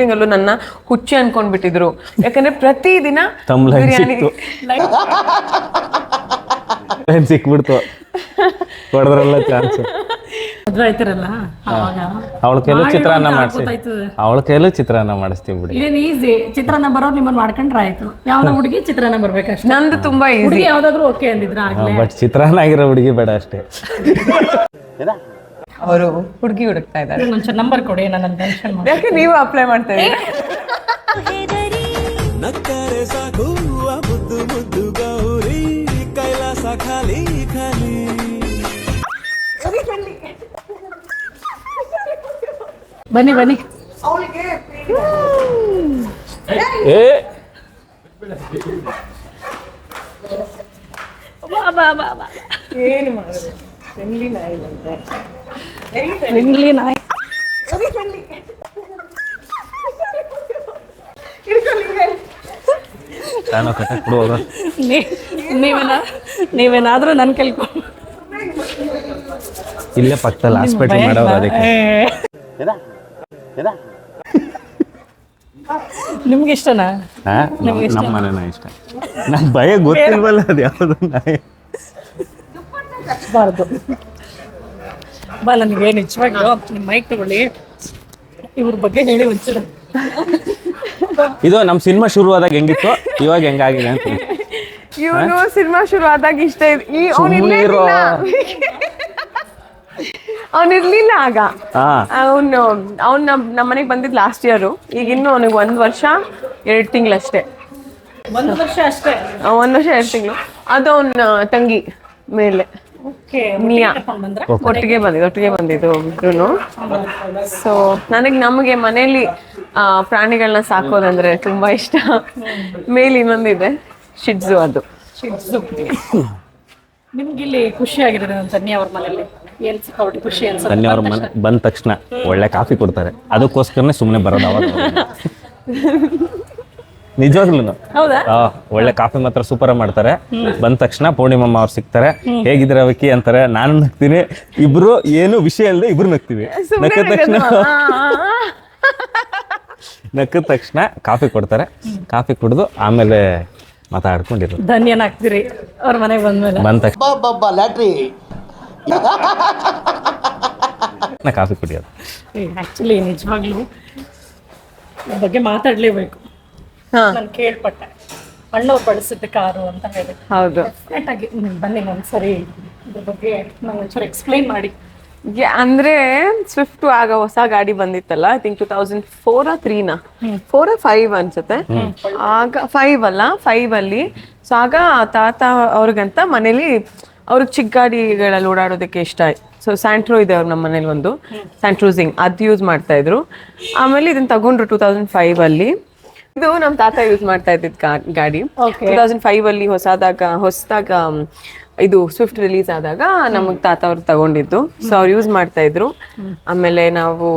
Shooting ಅಲ್ಲೂ ನನ್ನ ಹುಚ್ಚಿ ಅನ್ಕೊಂಡ್ಬಿಟ್ಟಿದ್ರು. ಯಾಕಂದ್ರೆ ಪ್ರತಿ ದಿನ ಬಿರಿಯಾನಿ ಸಿಕ್ಬಿಡ್ತು. ಹೊಡೆದ್ರಲ್ಲ ಚಾನ್ಸ್ ಅವಳ ಕೈಲೂ ಚಿತ್ರಾನ್ನ ಮಾಡಿಸಿ. ಅವಳ ಕೈಲೂ ಚಿತ್ರಾನ್ನ ಮಾಡಿಸ್ತೀವಿ ಬಿಡಿ. ಇದೇನ್ ಈಸಿ ಚಿತ್ರಾನ್ನ ಬರೋ ನಿಮ್ಮನ್ನ ಮಾಡ್ಕೊಂಡ್ರೆ ಆಯ್ತು. ಯಾವ್ದೋ ಹುಡುಗಿ ಚಿತ್ರಾನ್ನ ಬರ್ಬೇಕಷ್ಟೇ. ನಂದು ತುಂಬಾ ಈಸಿ ಹುಡುಗಿ ಯಾವ್ದಾದ್ರು ಓಕೆ ಅಂದಿದ್ರ ಆಗ್ಲೇ. ಬಟ್ ಚಿತ್ರಾನ್ನ ಆಗಿರೋ ಹುಡುಗಿ ಬೇಡ ಅಷ್ಟೇ. ಅವರು ಹುಡುಗಿ ಹುಡುಕ್ತಾ ಇದ್ದಾರೆ. ಒಂಚೂರು ನಂಬರ್ ಕೊಡಿ ನನ್ನ ಟೆನ್ಷನ್ ಮಾಡಿ ಯಾಕೆ ನೀವು ಅಪ್ಲೈ ಮಾಡ್ತಾ ಇದ್ದೀರಾ? ನಕ್ಕರೆ ಸಾಕು ಆ ಮುದ್ದು ಮುದ್ದು ಗೌರಿ ಕೈಲಾಸ ಖಾಲಿ ಖಾಲಿ. ಬನ್ನಿ. ಬನ್ನಿ ಏ. ಏನು ಮಾಡೋದು? ನಿಂಗ್ಲಿ ನಾಯಿ. ನಾನು ನೀವೇನ ನೀವೇನಾದ್ರೂ ನನ್ ಕೆಲ್ಕೊ ಇಲ್ಲೇ ಪಕ್ಕದಲ್ಲಿ ಹಾಸ್ಪಿಟಲ್ ಮಾಡೋರು ಅದಕ್ಕೆ. ನಿಮ್ಗೆ ಇಷ್ಟನಾ? ಇಷ್ಟ? ನಮ್- ನಮ್ಮ ಮನೆನ ಇಷ್ಟ. ನಂಗೆ ಭಯ ಗೊತ್ತಿಲ್ವಲ್ಲ ಅದು ಯಾವುದು ನಾಯಿ. ಬಾರ್ದು. ಬಾ ನನಗೆ ನಿಜವಾಗಿ ನಿಮ್ಮ ಮೈಕ್ ತಗೊಳ್ಳಿ. ಇವ್ರ ಬಗ್ಗೆ ಹೇಳಿ ಒಂಚೂರು. ಇದು ನಮ್ಮ ಸಿನಿಮಾ ಶುರುವಾದಾಗ ಹೆಂಗಿತ್ತು? ಇವಾಗ ಹೆಂಗಾಗಿದೆ ಅಂತ ಇವನು ಸಿನಿಮಾ ಶುರು ಆದಾಗ ಇಷ್ಟ ಇದ್- ಈ ಅವ್ನು ಸುಮ್ನೆ ಇರೋ. ಅವ್ನು ಇರ್ಲಿಲ್ಲ ಆಗ. ಹಾ. ಅವನು ಅವ್ನು ನಮ್ ನಮ್ಮ ಬಂದಿದ್ ಬಂದಿದ್ದು ಲಾಸ್ಟ್ ಇಯರು ಈಗ ಇನ್ನು ಅವನಿಗೆ ಒಂದ್ ವರ್ಷ ಎರಡು ತಿಂಗಳಷ್ಟೇ ಒಂದು ವರ್ಷ ಅಷ್ಟೇ. ಒಂದ್ ವರ್ಷ ಎರಡು ತಿಂಗಳು. ಅದು ಅವನ ತಂಗಿ ಮೇಲೆ. ಒಟ್ಟಿಗೆ ಬಂದಿದ್ದು ಒಟ್ಟಿಗೆ ಬಂದಿದ್ದು ಇಬ್ರು ಸೊ ನನಗೆ ನಮಗೆ ಮನೆಯಲ್ಲಿ ಆ, ಪ್ರಾಣಿಗಳನ್ನ ಸಾಕೋದಂದ್ರೆ ತುಂಬಾ ಇಷ್ಟ. ಮೇಲೆ ಇನ್ನೊಂದಿದೆ ಶಿಡ್ಸು ಅದು. ನಿಮ್ಗೆ ಇಲ್ಲಿ ಖುಷಿ ಆಗಿದೆ ನಮ್ಮ ಅವ್ರ ಮನೇಲಿ? ಏನ್ ಸಿಕ್ಕಾಬಿಟ್ಟು ಖುಷಿ ಅನ್ಸುತ್ತೆ? ತನ್ನಿ ಅವ್ರ ಮನೆ ಬಂದ ತಕ್ಷಣ ಒಳ್ಳೆ ಕಾಫಿ ಕೊಡ್ತಾರೆ. ಅದಕ್ಕೋಸ್ಕರನೇ ಸುಮ್ಮನೆ ಬರೋದು ಅವಾಗ. ನಿಜವಾಗ್ಲೂ ಹೌದಾ? ಒಳ್ಳೆ ಕಾಫಿ ಮಾತ್ರ ಸೂಪರ್ ಮಾಡ್ತಾರೆ. ಬಂದ ತಕ್ಷಣ ಪೂರ್ಣಿಮಮ್ಮ ಅವ್ರು ಸಿಗ್ತಾರೆ. ಹೇಗಿದ್ರೆ ಅವಕ್ಕಿ ಅಂತಾರೆ. ನಾನು ನಗ್ತೀನಿ. ಇಬ್ರು ಏನು ವಿಷಯ ಇಲ್ಲದೆ ಇಬ್ರು ನಗ್ತೀವಿ. ನಕ್ಕ ತಕ್ಷಣ ನಕ್ಕದ ತಕ್ಷಣ ಕಾಫಿ ಕೊಡ್ತಾರೆ. ಕಾಫಿ ಕುಡಿದು ಆಮೇಲೆ ಮಾತಾಡ್ಕೊಂಡಿರು ಧನ್ಯನಾಗ್ತೀರಿ ಅವ್ರ ಮನೆಗೆ ಬಂದ್ಮೇಲೆ. ಬಂದ ತಕ್ಷಣ ಕಾಫಿ ಕುಡಿಯೋದು. ಆ್ಯಕ್ಚುಲಿ ನಿಜವಾಗ್ಲೂ ಬಗ್ಗೆ ಮಾತಾಡ್ಲೇಬೇಕು. ನಾನು ಕೇಳ್ಪಟ್ಟೆ. ಅಣ್ಣವ್ರು ಬಳಸಿದ್ದ ಕಾರು ಅಂತ ಹೇಳಿ ಹೌದು. Definite ಆಗಿ ಹ್ಮ್, ಬನ್ನಿ ಇದ್ರ ಬಗ್ಗೆ ಒಂಚೂರು ಎಕ್ಸ್ಪ್ಲೈನ್ ಮಾಡಿ. ಯಾ- ಅಂದ್ರೆ ಸ್ವಿಫ್ಟ್ ಆಗ ಹೊಸ ಗಾಡಿ ಬಂದಿತ್ತಲ್ಲ I think two thousand four ತ್ರೀನಾ four five ಅನ್ಸುತ್ತೆ. ಆಗ ಫೈವ್ ಅಲ್ಲ ಫೈವ್ ಅಲ್ಲಿ. ಸೊ ಆಗ ತಾತ ಅವ್ರಿಗಂತ ಮನೇಲಿ ಅವ್ರಿಗೆ ಚಿಕ್ಕ ಗಾಡಿಗಳಲ್ಲಿ ಓಡಾಡೋದಕ್ಕೆ ಇಷ್ಟ. ಸೊ ಸ್ಯಾಂಟ್ರೋ ಇದೆ ಅವ್ರು ನಮ್ಮ ಮನೇಲಿ ಒಂದು. ಸ್ಯಾಂಟ್ರೋಸಿಂಗ್ ಅದು ಯೂಸ್ ಮಾಡ್ತಾ ಇದ್ರು. ಆಮೇಲೆ ಇದನ್ನ ತಗೊಂಡ್ರು ಟೂ ತೌಸಂಡ್ ಫೈವ್ ಅಲ್ಲಿ. ಇದು ನಮ್ಮ ತಾತ ಯೂಸ್ ಮಾಡ್ತಾ ಇದ್ದಿದ್ ಗಾಡಿ. ಟೂ ತೌಸಂಡ್ ಫೈವ್ ಅಲ್ಲಿ ಹೊಸದಾಗ ಹೊಸದಾಗ ಇದು ಸ್ವಿಫ್ಟ್ ರಿಲೀಸ್ ಆದಾಗ ನಮಗ್ ತಾತ ಅವ್ರು ತಗೊಂಡಿದ್ದು ಸೊ ಅವ್ರು ಯೂಸ್ ಮಾಡ್ತಾ ಇದ್ರು ಆಮೇಲೆ ನಾವು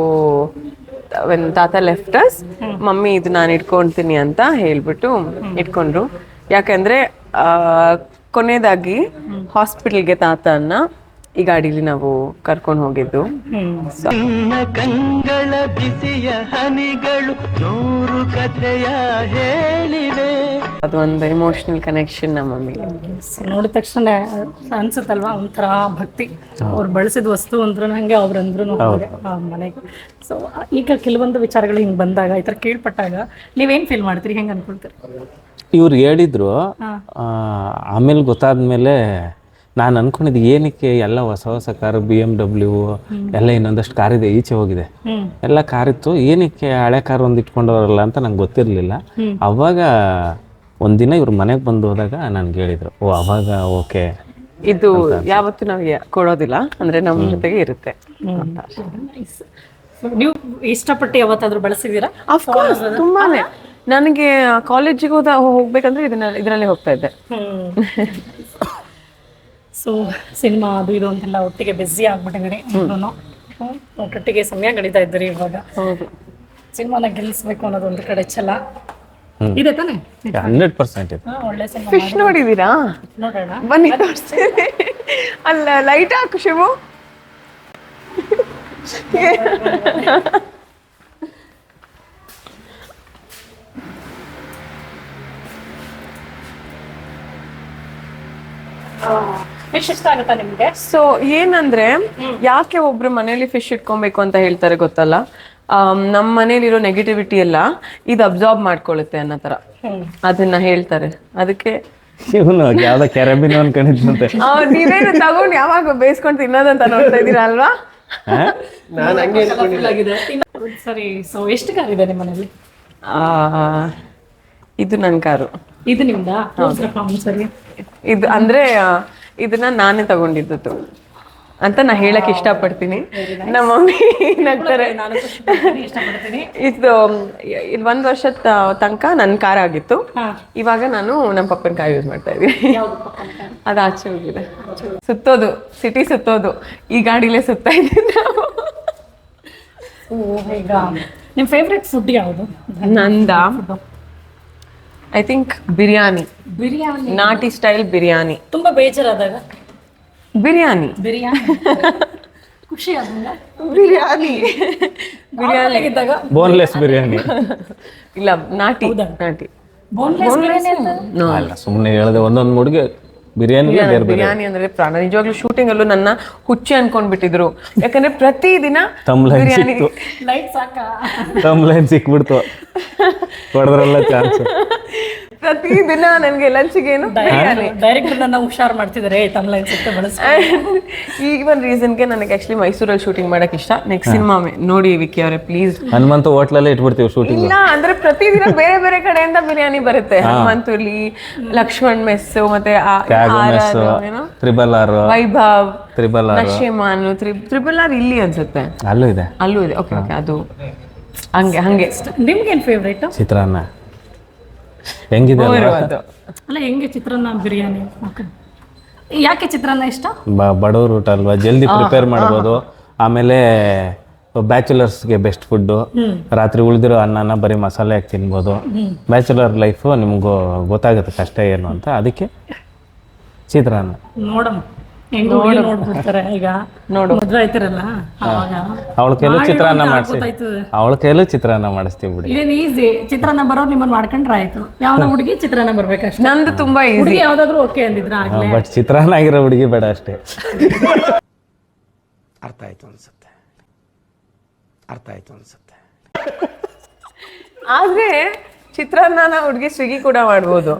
when ತಾತ ಲೆಫ್ಟಸ್ ಮಮ್ಮಿ ಇದು ನಾನು ಇಟ್ಕೊಂತೀನಿ ಅಂತ ಹೇಳ್ಬಿಟ್ಟು ಇಟ್ಕೊಂಡ್ರು ಯಾಕಂದ್ರೆ ಆ, ಕೊನೆಯದಾಗಿ ಹಾಸ್ಪಿಟಲ್ಗೆ ತಾತನ ಈ ಗಾಡಿಲಿ ನಾವು ಕರ್ಕೊಂಡು ಹೋಗಿದ್ದು ಕಥೆಯ ಹೇಳಿವೆ ಅದು ಒಂದು ಎಮೋಷನಲ್ ಕನೆಕ್ಷನ್ ನಮ್ಮ ಮಮ್ಮಿಗೆ. ನೋಡಿದ ತಕ್ಷಣ ಅನ್ಸುತ್ತಲ್ವಾ ಒಂಥರ ಭಕ್ತಿ. ಅವ್ರು ಬಳಸಿದ ವಸ್ತು ಅಂದ್ರೂ ಹಂಗೆ ಅವ್ರಂದ್ರೂ ಹಾಗೆ ಆ ಮನೆಗೆ. ಸೊ ಈಗ ಕೆಲವೊಂದು ವಿಚಾರಗಳು ಹಿಂಗೆ ಬಂದಾಗ ಈ ಥರ ಕೇಳ್ಪಟ್ಟಾಗ ನೀವೇನು ಫೀಲ್ ಮಾಡ್ತೀರಿ? ಹೆಂಗೆ ಅನ್ಕೊಳ್ತೀರಿ? ಇವ್ರು ಹೇಳಿದ್ರು ಆ, ಆಮೇಲೆ ಗೊತ್ತಾದ್ಮೇಲೆ ನಾನು ಅನ್ಕೊಂಡಿದ್ದು ಏನಕ್ಕೆ ಎಲ್ಲ ಹೊಸ ಹೊಸ ಕಾರು ಬಿ ಎಂ ಡಬ್ಲ್ಯೂ ಎಲ್ಲ ಇನ್ನೊಂದಷ್ಟು ಕಾರ್ ಇದೆ ಈಚೆ ಹೋಗಿದೆ. ಎಲ್ಲ ಕಾರ್ ಇತ್ತು. ಏನಕ್ಕೆ ಹಳೆ ಕಾರ್ ಒಂದು ಇಟ್ಕೊಂಡವರಲ್ಲ ಅಂತ ನಂಗೆ ಗೊತ್ತಿರಲಿಲ್ಲ. ಅವಾಗ ಒಂದಿನ ಇವ್ರ ಮನೆಗೆ ಬಂದು ಹೋದಾಗ ನನ್ಗೆ ಹೇಳಿದ್ರು ಓ ಅವಾಗ ಓಕೆ. ಇದು ಯಾವತ್ತೂ ನಾವು ಕೊಡೋದಿಲ್ಲ ಅಂದ್ರೆ ನಮ್ಮ ಜೊತೆಗೆ ಇರುತ್ತೆ. ನೀವು ಇಷ್ಟಪಟ್ಟು ಯಾವತ್ತಾದ್ರೂ ಬಳಸಿದೀರಾ? ಅಫ್ಕೋರ್ಸ್ ತುಂಬಾನೇ. ನನಗೆ ಕಾಲೇಜಿಗೆ ಹೋದ ಹೋಗ್ಬೇಕಂದ್ರೆ ಇದನ್ನ ಇದರಲ್ಲೇ ಹೋಗ್ತಾ ಇದ್ದೆ. ಸೊ ಸಿನಿಮಾ ಅದು ಇದು ಅಂತೆಲ್ಲ ಒಟ್ಟಿಗೆ ಬ್ಯುಸಿ ಆಗ್ಬಿಟ್ಟಿದ್ದೀರಿ ನಾನು ಒಟ್ಟೊಟ್ಟಿಗೆ ಸಮಯ ಗಡಿತಾ ಇದ್ದೀರಿ ಇವಾಗ. ಹೌದು. ಸಿನಿಮಾನ ಗೆಲ್ಲಿಸ್ಬೇಕು ಅನ್ನೋದು ಒಂದು ಕಡೆ ಛಲ. ಇದೆ ತಾನೆ? ಹಂಡ್ರೆಡ್ ಪರ್ಸೆಂಟ್ ಇದೆ. ಒಳ್ಳೆ ಸಿನಿಮಾ ಫಿಶ್ ನೋಡಿದೀರಾ ನೋಡೋಣ. ಬನ್ನಿ. ತೋರಿಸ್ತೀನಿ ಅಲ್ಲ ಲೈಟ್ ಹಾಕು ಶಿವು. ಫಿಶ್ ಇಷ್ಟ ಆಗುತ್ತಾ ನಿಮ್ಗೆ? ಸೊ ಏನಂದ್ರೆ ಯಾಕೆ ಒಬ್ರು ಮನೇಲಿ ಫಿಶ್ ಇಟ್ಕೊಬೇಕು ಅಂತ ಹೇಳ್ತಾರೆ ಗೊತ್ತಲ್ಲ? ನಮ್ಮ ಮನೇಲಿರೋ ನೆಗೆಟಿವಿಟಿ ಎಲ್ಲ ಇದು ಅಬ್ಸಾರ್ಬ್ ಮಾಡ್ಕೊಳ್ಳುತ್ತೆ ಅನ್ನೋ ತರ ಅದನ್ನ ಹೇಳ್ತಾರೆ. ಅದಕ್ಕೆ ಇವನು ಯಾವ್ದೋ ಕೆರಬಿನ ಅನ್ಕೊಂಡಿದ್ದಂತೆ. ನೀವೇನು ತಗೊಂಡು ಯಾವಾಗ ಬೇಯಿಸ್ಕೊಂಡು ತಿನ್ನೋದಂತ ನೋಡ್ತಾ ಇದ್ದೀರಾ ಅಲ್ವಾ? ಸರಿ ಸೊ ಎಷ್ಟು ಕಾರ್ ಇದೆ ನಿಮ್ಮ ಮನೇಲಿ? ಆ, ಇದು ನನ್ನ ಕಾರು. ಇದು ನಿಮ್ದಾ? ಸರಿ. ಇದು ಅಂದ್ರೆ ಇದನ್ನ ನಾನೇ ತಗೊಂಡಿದ್ದು ಅಂತ ನಾ ಹೇಳಕ್ ಇಷ್ಟಪಡ್ತೀನಿ. ನಮ್ಮ ಮಮ್ಮಿ ಏನಾಗ್ತಾರೆ ಇದು ಇದು ಒಂದ್ ವರ್ಷದ ತನಕ ನನ್ ಕಾರ್ ಆಗಿತ್ತು. ಇವಾಗ ನಾನು ನಮ್ಮ ಪಪ್ಪನ ಕಾರ್ ಯೂಸ್ ಮಾಡ್ತಾ ಇದ್ದೀನಿ. ಅದು ಆಚೆ ಹೋಗಿದೆ. ಸುತ್ತೋದು ಸಿಟಿ ಸುತ್ತೋದು. ಈ ಗಾಡಿಲೇ ಸುತ್ತಾ ಇದ್ದೀನಿ ನಾವು. ಈಗ ನಿಮ್ಮ ಫೇವ್ರೆಟ್ ಫುಡ್ ಯಾವುದು? ನಂದ? ಐ ಥಿಂಕ್ ಬಿರಿಯಾನಿ ಬಿರಿಯಾನಿ ನಾಟಿ ಸ್ಟೈಲ್ ಬಿರಿಯಾನಿ ತುಂಬಾ ಬೇಜಾರಾದಾಗ? ಬಿರಿಯಾನಿ ಬಿರಿಯಾನಿ ಖುಷಿ ಆದಾಗ ಬಿರಿಯಾನಿ ಬಿರಿಯಾನಿ ಇದ್ದಾಗ ಬೋನ್ಲೆಸ್ ಬಿರಿಯಾನಿ ಇಲ್ಲ ನಾಟಿ ನಾಟಿ ಬೋನ್ಲೆಸ್ ಬಿರಿಯಾನಿ No. ಅಲ್ಲ ಸುಮ್ಮನೆ ಹೇಳ್ದೆ ಒಂದೊಂದು ಮುಡುಗೆ ಬಿರಿಯಾನಿ ಬೇರೆ ಬೇರೆ. ಬಿರಿಯಾನಿ ಅಂದ್ರೆ ಪ್ರಾಣ. ನಿಜವಾಗ್ಲೂ ಶೂಟಿಂಗ್ ಅಲ್ಲೂ ನನ್ನ ಹುಚ್ಚಿ ಅನ್ಕೊಂಡ್ಬಿಟ್ಟಿದ್ರು. ಯಾಕಂದ್ರೆ ಪ್ರತಿದಿನ ತಮ್ಲೈನ್ ಬಿರಿಯಾನಿ ಲೈಟ್ ಸಾಕಾ? ತಮ್ಲೈನ್ ಸಿಕ್ಬಿಡ್ತು. ಹೊಡೆದ್ರಲ್ಲ ಚಾನ್ಸ್ ಪ್ರತಿದಿನ ನನಗೆ ಲಂಚ್ಗೆ ಏನು ಬಿರಿಯಾನಿ. ಡೈರೆಕ್ಟರ್ ನನ್ನ ಹುಷಾರ್ ಮಾಡ್ತಿದ್ದಾರೆ ತಮ್ಮ ಸುತ್ತ ಬಳಸ್ ಈ ಒಂದು ರೀಸನ್ಗೆ ನನಗೆ ಆಕ್ಚುಲಿ ಮೈಸೂರಲ್ಲಿ ಶೂಟಿಂಗ್ ಮಾಡಕ್ಕೆ ಇಷ್ಟ. ನೆಕ್ಸ್ಟ್ ಸಿನಿಮಾ ನೋಡಿ ವಿಕಿ ಅವರೇ ಪ್ಲೀಸ್ ಹನುಮಂತ ಹೋಟ್ಲಲ್ಲೇ ಇಟ್ಬಿಡ್ತೀವಿ ಶೂಟಿಂಗ್ ಇಲ್ಲ ಅಂದ್ರೆ ಪ್ರತಿದಿನ ಬೇರೆ ಬೇರೆ ಕಡೆಯಿಂದ ಬಿರಿಯಾನಿ ಬರುತ್ತೆ. ಹನುಮಂತುಲಿ ಲಕ್ಷ್ಮಣ್ ಮೆಸ್ಸು ಮತ್ತೆ ಮೆಸ್ ಏನೋ? Triple R Vaibhav triple R ನಶಿಮಾನು triple R ಇಲ್ಲಿ ಅನ್ಸುತ್ತೆ. ಅಲ್ಲೂ ಇದೆ. ಅಲ್ಲೂ ಇದೆ. ಓಕೆ ಓಕೆ ಅದು ಹಂಗೆ ಹಂಗೆ. ನಿಮ್ಗೇನ್ ಫೇವ್ರೇಟ್ ಚಿತ್ರಾನ್ನ. ಹೆಂಗಿದೆ ಅಲ್ಲ? ಹೆಂಗೆ ಚಿತ್ರಾನ್ನ ಬಿರಿಯಾನಿ? ಯಾಕೆ ಚಿತ್ರಾನ್ನ ಇಷ್ಟ? ಬಡವ್ರ ಊಟ ಅಲ್ವಾ? ಜಲ್ದಿ ಪ್ರಿಪೇರ್ ಮಾಡ್ಬೋದು. ಆಮೇಲೆ ಬ್ಯಾಚುಲರ್ಸ್ಗೆ ಬೆಸ್ಟ್ ಫುಡ್ಡು ರಾತ್ರಿ ಉಳಿದಿರೋ ಅನ್ನನ ಬರೀ ಮಸಾಲೆ ಹಾಕಿ ತಿನ್ಬೋದು. ಬ್ಯಾಚುಲರ್ ಲೈಫು ನಿಮ್ಗೂ ಗೊತ್ತಾಗುತ್ತೆ ಕಷ್ಟ ಏನು ಅಂತ. ಅದಕ್ಕೆ ಚಿತ್ರಾನ್ನ. ನೋಡಮ್ಮ. ಹೆಂಗ್ ನೋಡ್ಬಿಡ್ತಾರೆ ಈಗ? ನೋಡು. ಮದ್ವೆ ಆಯ್ತಿರಲ್ಲ? ಅವಾಗ? ಅವಳ ಕೈಲೂ ಚಿತ್ರಾನ್ನ ಮಾಡಿಸಿ. ಗೊತ್ತಾಯ್ತದೆ. ಅವಳ ಕೈಲೂ ಚಿತ್ರಾನ್ನ ಮಾಡಿಸ್ತೀವಿ ಬಿಡಿ. ಇದೇನ್ ಈಸಿ ಚಿತ್ರಾನ್ನ ಬರೋ ನಿಮ್ಮನ್ನ ಮಾಡ್ಕೊಂಡ್ರೆ ಆಯ್ತು ಯಾವ್ದೋ ಹುಡುಗಿ ಚಿತ್ರಾನ್ನ ಬರ್ಬೇಕಷ್ಟೇ. ನಂದು ತುಂಬಾ ಈಸಿ ಹುಡುಗಿ ಯಾವ್ದಾದ್ರು ಓಕೆ ಅಂದಿದ್ರ ಆಗ್ಲೇ? ಬಟ್ ಚಿತ್ರಾನ್ನ ಆಗಿರೋ ಹುಡುಗಿ ಬೇಡ ಅಷ್ಟೇ. ಅರ್ಥ ಆಯ್ತು ಅನ್ಸುತ್ತೆ. ಅರ್ಥ ಆಯ್ತು ಅನ್ಸುತ್ತೆ. ಆದ್ರೆ ಚಿತ್ರಾನ್ನ ಹುಡುಗಿ ಸ್ವಿಗ್ಗಿ ಕೂಡ ಮಾಡ್ಬೋದು.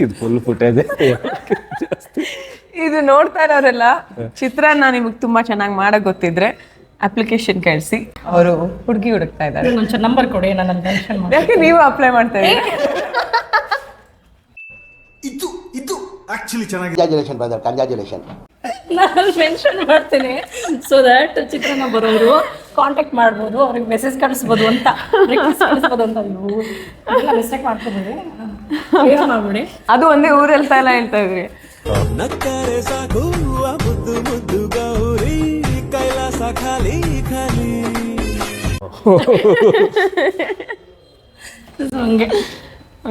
ಇದು ಫುಲ್ ಫುಟೇಜ್ ಇದು ನೋಡ್ತಾ ಇರೋರೆಲ್ಲ ಚಿತ್ರಾನ್ನ ನಿಮಗೆ ತುಂಬಾ ಚೆನ್ನಾಗಿ ಮಾಡೋ ಗೊತ್ತಿದ್ರೆ ಅಪ್ಲಿಕೇಶನ್ ಕಳಿಸಿ. ಅವರು ಹುಡುಗಿ ಹುಡುಕ್ತಾ ಇದ್ದಾರೆ. ನಂಬರ್ ಕೊಡಿ ನಾನು ಟೆನ್ಷನ್ ಮಾಡಿ ಯಾಕೆ ನೀವು ಅಪ್ಲೈ ಮಾಡ್ತಾ ಇದ್ದೀರಿ? ಇದು ಇದು ಆಕ್ಚುಲಿ ಚೆನ್ನಾಗಿ ಕಂಗ್ರ್ಯಾಚುಲೇಷನ್ ಬ್ರದರ್ ಕಂಗ್ರ್ಯಾಚುಲೇಷನ್ ನಾನು ಮೆನ್ಷನ್ ಮಾಡ್ತೀನಿ. ಸೊ ದಟ್ ಚಿತ್ರನ ಬರೋರು ಕಾಂಟ್ಯಾಕ್ಟ್ ಮಾಡ್ಬೋದು ಅವ್ರಿಗೆ ಮೆಸೇಜ್ ಕಳಿಸ್ಬೋದು ಅಂತ. ರಿಕ್ವೆಸ್ಟ್ ಕಳಿಸ್ಬೋದು ಅಂತ ಮಿಸ್ಟೇಕ್ ಮಾಡ್ಬಿಡಿ ಅದು ಒಂದೇ ಊರಲ್ಲಿ ಎಲ್ಲ ಹೇಳ್ತಾ ಇದ್ರಿ. ನಕ್ಕರೆ ಸಾಕು ಆ ಮುದ್ದು ಮುದ್ದು ಗೌರಿ ಕೈಲಾಸ ಖಾಲಿ ಖಾಲಿ.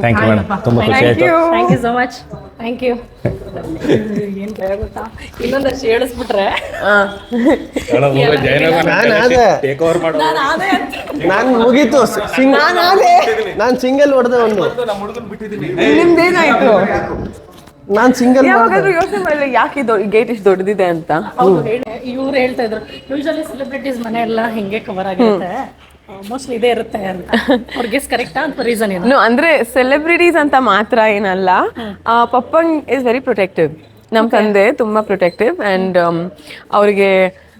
ಥ್ಯಾಂಕ್ ಯು ಮೇಡಮ್ ತುಂಬ ಖುಷಿ ಆಯ್ತು. Thank you so much thank you ಏನು ಭಯ ಗೊತ್ತಾ? ಇನ್ನೊಂದಷ್ಟು ಹೇಳಿಸ್ಬಿಟ್ರೆ. ನಾನು ಅದೇ ನಾನು ಅದೇ ಅಂತ. ನಾನು ಮುಗೀತು ನಾನು ಸಿಂಗಲ್ ಹೊಡೆದೆ ಒಂದು. ನಿಮ್ದೇನಾಯ್ತು ನಾನು ಸಿಂಗಲ್ ಯಾವಾಗಾದ್ರೂ ಯೋಚನೆ ಮಾಡಲಿ ಯಾಕೆ ಇದು ಗೇಟ್ ಇಷ್ಟು ದೊಡ್ಡದಿದೆ ಅಂತ? ಇವ್ರು ಹೇಳ್ತಾ ಇದ್ರು ಯೂಶಲಿ ಸೆಲೆಬ್ರಿಟೀಸ್ ಮನೆ ಎಲ್ಲ ಹಿಂಗೆ ಕವರ್ ಆಗಿರುತ್ತೆ. ಮೋಸ್ಟ್ಲಿ ಇದೇ ಇರುತ್ತೆ ಅಂತ. ಅವ್ರ ಗೆಸ್ ಕರೆಕ್ಟಾ ಅಂತ ರೀಸನ್ ಏನು. ಅಂದ್ರೆ ಸೆಲೆಬ್ರಿಟೀಸ್ ಅಂತ ಮಾತ್ರ ಏನಲ್ಲ. ಆ, ಪಪ್ಪಂಗ್ ಇಸ್ ವೆರಿ ಪ್ರೊಟೆಕ್ಟಿವ್ ನಮ್ಮ ತಂದೆ ತುಂಬಾ ಪ್ರೊಟೆಕ್ಟಿವ್ ಅಂಡ್ ಅವ್ರಿಗೆ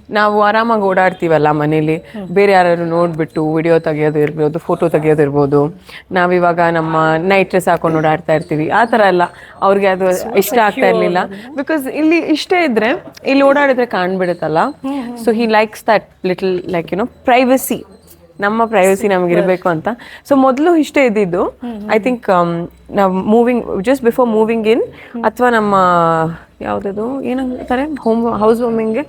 ನಾವು ಆರಾಮಾಗಿ ಓಡಾಡ್ತೀವಲ್ಲ ಮನೇಲಿ. ಬೇರೆ ಯಾರು ನೋಡ್ಬಿಟ್ಟು ವಿಡಿಯೋ ತೆಗಿಯೋದು ಇರ್ಬೋದು ಫೋಟೋ ತೆಗಿಯೋದು ಇರ್ಬೋದು. ನಾವಿವಾಗ ನಮ್ಮ ನೈಟ್ ಡ್ರೆಸ್ ಹಾಕೊಂಡು ಓಡಾಡ್ತಾ ಇರ್ತೀವಿ. ಆ ಥರ ಎಲ್ಲ ಅವ್ರಿಗೆ ಅದು ಇಷ್ಟ ಆಗ್ತಾ ಇರ್ಲಿಲ್ಲ. ಬಿಕಾಸ್ ಇಲ್ಲಿ ಇಷ್ಟೇ ಇದ್ರೆ ಇಲ್ಲಿ ಓಡಾಡಿದ್ರೆ ಕಾಣ್ಬಿಡುತ್ತಲ್ಲ. So he likes that little like you know privacy ನಮ್ಮ ಪ್ರೈವಸಿ ನಮ್ಗೆ ಇರಬೇಕು ಅಂತ. ಸೊ ಮೊದಲು ಇಷ್ಟೇ ಇದ್ದಿದ್ದು. ಐ ಥಿಂಕ್ ನಾವು moving just before moving in ಅಥವಾ ನಮ್ಮ ಯಾವುದದು ಏನಂತಾರೆ? ಹೋಮ್ ಹೌಸ್ ವಾರ್ಮಿಂಗ್ಗೆ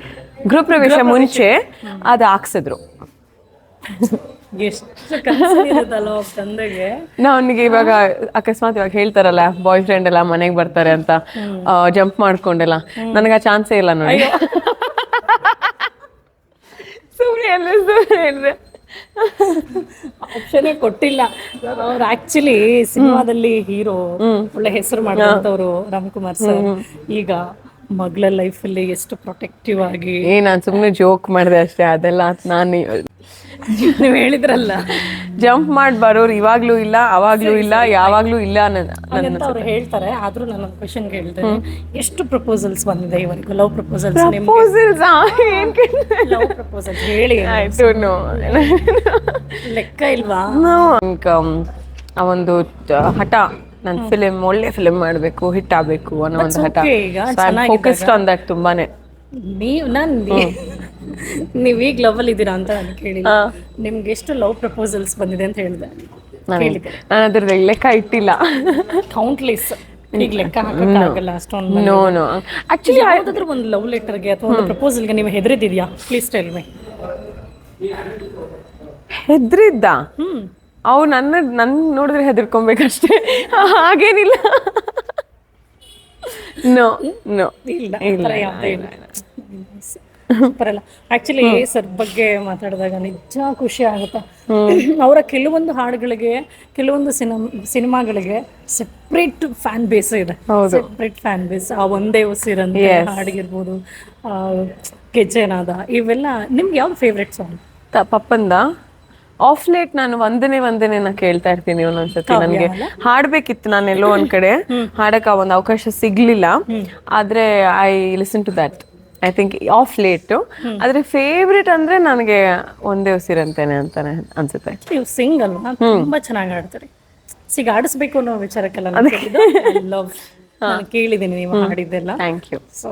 ಗೃಹ ಪ್ರವೇಶ ಮುಂಚೆ ಅದು ಹಾಕ್ಸಿದ್ರು. ಅವನಿಗೆ ಇವಾಗ ಅಕಸ್ಮಾತ್ ಇವಾಗ ಹೇಳ್ತಾರಲ್ಲ ಬಾಯ್ ಫ್ರೆಂಡ್ ಎಲ್ಲ ಮನೆಗೆ ಬರ್ತಾರೆ ಅಂತ. ಜಂಪ್ ಮಾಡ್ಕೊಂಡೆಲ್ಲ. ನನಗೆ ಆ ಚಾನ್ಸೇ ಇಲ್ಲ ನೋಡಿ. ಸುಮ್ಮನೆ ಎಲ್ಲ ಸುಮ್ಮನೆ ಆಪ್ಷನೇ ಕೊಟ್ಟಿಲ್ಲ. ಅವ್ರು ಆಕ್ಚುಲಿ ಸಿನಿಮಾದಲ್ಲಿ ಹೀರೋ ಒಳ್ಳೆ ಹೆಸರು ರಾಮ್ ರಾಮ್ಕುಮಾರ್ ಸರ್ ಈಗ ಮಗಳ ಲೈಫಲ್ಲಿ ಎಷ್ಟು ಪ್ರೊಟೆಕ್ಟಿವ್ ಆಗಿ ಏ ನಾನ್ ಸುಮ್ನೆ ಜೋಕ್ ಮಾಡಿದೆ ಅಷ್ಟೇ ಅದೆಲ್ಲ ನಾನು ನೀವು ಹೇಳಿದ್ರಲ್ಲ. ಜಂಪ್ ಮಾಡಿ ಬರೋರು ಇವಾಗ್ಲೂ ಇಲ್ಲ ಅವಾಗ್ಲೂ ಇಲ್ಲ ಯಾವಾಗ್ಲೂ ಇಲ್ಲ ಅನ್ನೋದು ಅವ್ರು ಹೇಳ್ತಾರೆ ಆದ್ರೂ ನಾನು ಒಂದು ಕ್ವಶನ್ ಕೇಳ್ತೇನೆ. ಎಷ್ಟು ಪ್ರಪೋಸಲ್ಸ್ ಬಂದಿದೆ ಇವರಿಗೂ? Love proposals proposals love proposals ಹೇಳಿ ನೋ ಲೆಕ್ಕ ಇಲ್ವಾ? ಆ ಒಂದು ಹಠ. ನನ್ ಫಿಲಿಮ್ ಒಳ್ಳೆ ಫಿಲಿಮ್ ಮಾಡ್ಬೇಕು ಹಿಟ್ ಆಗ್ಬೇಕು ಅನ್ನೋ ಒಂದು ಹಠ. ಫೋಕಸ್ಡ್ ಆನ್ ದಟ್ ತುಂಬಾನೇ. ನೀವು ನಾನ್ ನೀವ್ ಈಗ ಲವ್ ಅಲ್ಲಿ ಇದ್ದೀರಾ ಅಂತ ನಾನು ಕೇಳಿಲ್ಲ. ನಿಮ್ಗೆ ಎಷ್ಟು ಲವ್ ಪ್ರಪೋಸಲ್ಸ್ ಬಂದಿದೆ ಅಂತ ಹೇಳಿದೆ. ನಾನು ಅದ್ರ ಲೆಕ್ಕ ಇಟ್ಟಿಲ್ಲ. ಕೌಂಟ್ಲೆಸ್ ಈಗ ಲೆಕ್ಕ ಹಾಕಕ್ಕಾಗಲ್ಲ ಅಷ್ಟೊಂದು ನೋ ನೋ ಆಕ್ಚುಲಿ ಯಾವುದಾದ್ರೂ ಒಂದು ಲವ್ ಲೆಟರ್ಗೆ ಅಥವಾ ಒಂದು ಪ್ರಪೋಸಲ್ಗೆ ನೀವು ಹೆದರಿದಿದ್ಯಾ ಪ್ಲೀಸ್ ಟೆಲ್ ಮಿ ಹೆದ್ರಿದ್ದ? ಹ್ಮ್. ಅವು ನನ್ನ ನನ್ ನೋಡಿದ್ರೆ ಹೆದರ್ಕೊಬೇಕಷ್ಟೇ. ಹಾಗೇನಿಲ್ಲ. ನೋ ನೋ ಇಲ್ಲ ಬರಲ್ಲ. ಆಕ್ಚುಲಿ ಸರ್ ಬಗ್ಗೆ ಮಾತಾಡಿದಾಗ ನಿಜ ಖುಷಿ ಆಗುತ್ತೆ. ಅವರ ಕೆಲವೊಂದು ಹಾಡುಗಳಿಗೆ ಕೆಲವೊಂದು ಸಿನಿಮಾ ಸಿನಿಮಾಗಳಿಗೆ ಸೆಪ್ರೇಟ್ ಫ್ಯಾನ್ ಬೇಸ್ ಇದೆ. ಸೆಪ್ರೇಟ್ ಫ್ಯಾನ್ ಬೇಸ್ ಆ ಒಂದೇ ಉಸಿರಂತೆ ಹಾಡಿಗಿರ್ಬೋದು ಗೆಜ್ಜೆನಾದ ಇವೆಲ್ಲ ನಿಮ್ಗೆ ಯಾವ್ದು ಫೇವ್ರೆಟ್ ಸಾಂಗ್ ಪಪ್ಪಂದ? ಆಫ್ ಲೇಟ್ ನಾನು ಒಂದನೇ ಒಂದನೇ ನಾ ಕೇಳ್ತಾ ಇರ್ತೀನಿ ಒಂದೊಂದ್ಸತಿ ನನಗೆ. ಹಾಡ್ಬೇಕಿತ್ತು ನಾನು ಎಲ್ಲೋ ಒಂದ್ ಕಡೆ. ಹಾಡಕ್ ಆ ಒಂದು ಅವಕಾಶ ಸಿಗ್ಲಿಲ್ಲ. ಆದ್ರೆ I listen to that I think of late ಆದರೆ ಫೇವ್ರೇಟ್ ಅಂದ್ರೆ ನನಗೆ ಒಂದೇ ಉಸಿರಂತೇನೆ ಅಂತಾನೆ ಅನ್ಸುತ್ತೆ. ನೀವು ಸಿಂಗ್ ಅಲ್ವಾ? ತುಂಬಾ ಚೆನ್ನಾಗಿ ಹಾಡ್ತೀರಿ. ಸಿಗ ಆಡಿಸ್ಬೇಕು ಅನ್ನೋ ವಿಚಾರಕ್ಕೆಲ್ಲ ಲವ್ ಕೇಳಿದ್ದೀನಿ ನೀವು ಹಾಡಿದ್ದೆಲ್ಲ. Thank you so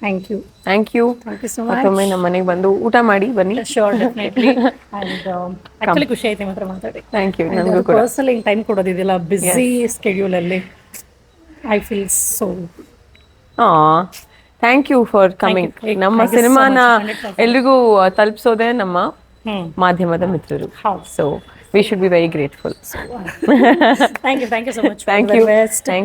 thank you thank you thank you so ಮತ್ತೊಮ್ಮೆ ನಮ್ಮ ಮನೆಗೆ ಬಂದು ಊಟ ಮಾಡಿ ಬನ್ನಿ. ಶೋರ್ ಡೆಫಿನೆಟ್ಲಿ ಅಂಡ್ ಆಕ್ಚುಲಿ ಖುಷಿ ಆಯ್ತು ಮಾತ್ರ ಮಾತಾಡಿ. ಥ್ಯಾಂಕ್ ಯು ನನಗೂ ಕೂಡ. ಪರ್ಸನಲ್ ಟೈಮ್ ಕೊಡೋದಿದೆಯಲ್ಲ ಬ್ಯುಸಿ ಸ್ಕೆಡ್ಯೂಲಲ್ಲಿ ಐ ಫೀಲ್ ಸೋ ಆ thank you for coming you. Hey, ನಮ್ಮ thank you so ಸಿನಿಮಾನ much. ಎಲ್ರಿಗೂ ತಲುಪಿಸೋದೇ ನಮ್ಮ ಹ್ಮ್. ಮಾಧ್ಯಮದ ಮಿತ್ರರು. ಹೌದು. So we should be very grateful thank you thank you so much thank you best thank